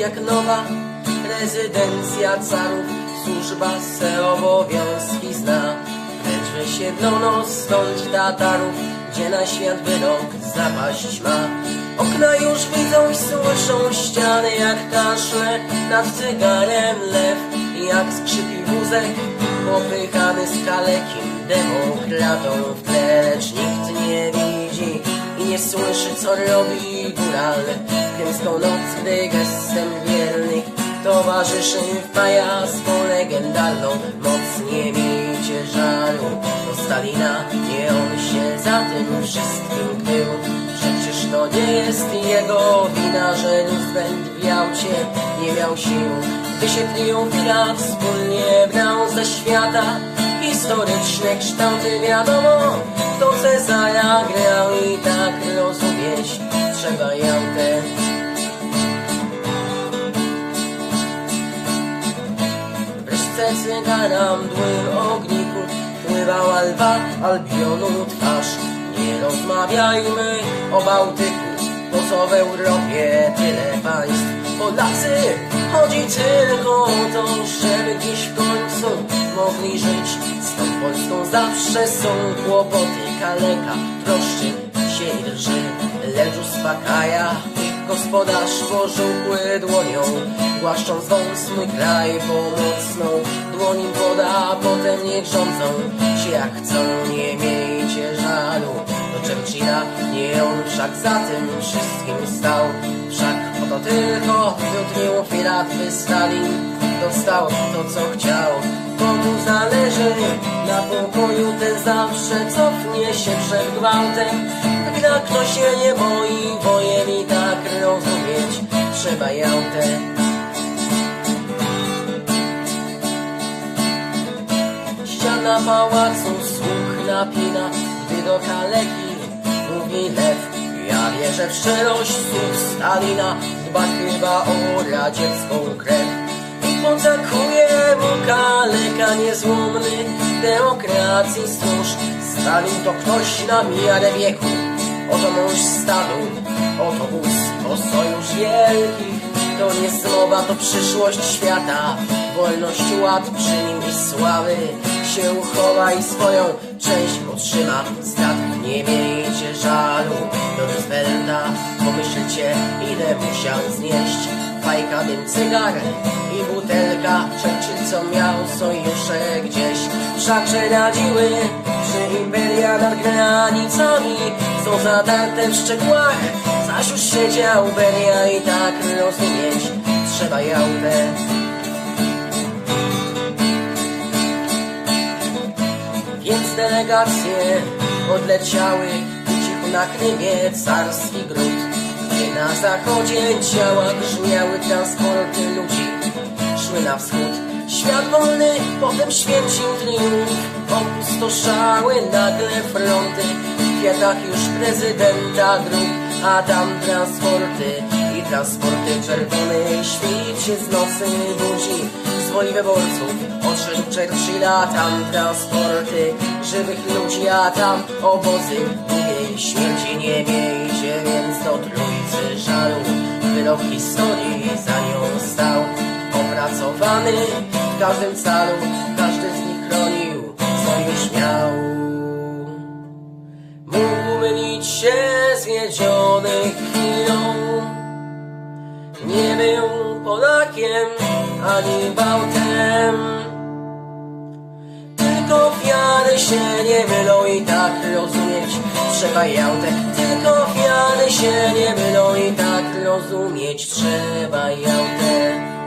jak nowa rezydencja carów, służba se obowiązki zna. Lecz wysiedlono stąd Tatarów, gdzie na świat wyrok zapaść ma. Okna już widzą i słyszą ściany jak kaszle, nad cygarem lew, jak skrzypi wózek, popychany z kalekim demokratą w tle, lecz nikt nie widzi i nie słyszy co robi góral. Krymską noc, gdy gestem wiernych towarzyszy wpaja swą legendarną moc. Nie miejcie żalu do Stalina, nie on się za tym wszystkim krył. Przecież to nie jest jego wina, że Roosevelt w Jałcie nie miał sił. Gdy się wspólnie brał ze świata historyczne kształty wiadomo, to Cezara grał i tak rozumieć trzeba Jałtę. Wreszcie cygara mdłym ogniku Pływała lwa Albionu twarz. Nie rozmawiajmy o Bałtyku Po co w Europie tyle państw. Polacy chodzi tylko o to Żeby gdzieś w końcu mogli żyć Polską zawsze są kłopoty Kaleka troszczy się i drży. Lecz uspokaja gospodarz pożółkły dłonią Głaszcząc wąs mój kraj pomocną. Dłoń im poda, potem niech rządzą. Się jak chcą Nie miejcie żalu. Do Churchilla Nie on wszak za tym wszystkim stał. Wszak po to tylko triumfie Latwy Stalin Dostał to co chciał. Komu zależy na pokoju ten zawsze cofnie się przed gwałtem. Gdy ktoś się nie boi wojen i tak rozumieć trzeba Jałtę. Ściana pałacu słuch napina Gdy do kaleki mówi lew. Ja wierzę w szczerość słów Stalina Dba chyba o radziecką krew. I podzakuje mu kaleka niezłomny Demokracji stróż Stalin to ktoś na miarę wieku. Oto mąż stanu Oto wóz, to sojusz wielkich. To nie słowa, to przyszłość świata. Wolność ład przy nim i sławy. Się uchowa i swoją część otrzyma. Strat nie miejcie żalu. Do Roosevelta pomyślcie ile musiał znieść. Fajka, dym, cygar i butelka. Churchill co miał sojusze gdzieś Wszakże radziły przy imperia nad granicami Są zadarte w szczegółach Zaś już siedział Beria i tak rozumieć Trzeba Jałtę. Więc delegacje odleciały ku cichu na Krymie carski gród. Gdzie na zachodzie ciała grzmiały transporty ludzi Szły na wschód Świat wolny potem święcił triumf Opustoszały nagle fronty. W kwiatach już prezydenta grób A tam transporty. I transporty Czerwony świt z nocy budzi. Woli wyborców odszedł Churchilla Tam transporty. Żywych ludzi A tam obozy. Długiej śmierci Nie miejcie więc do trójcy żalu. Wyrok historii za nią stał. Opracowany w każdym calu Każdy z nich chronił co już miał. Mógł mylić się zwiedziony chwilą. Nie był Polakiem ani Bałtem. Tylko ofiary się nie mylą i tak rozumieć Trzeba Jałtę Tylko ofiary się nie mylą i tak rozumieć Trzeba Jałtę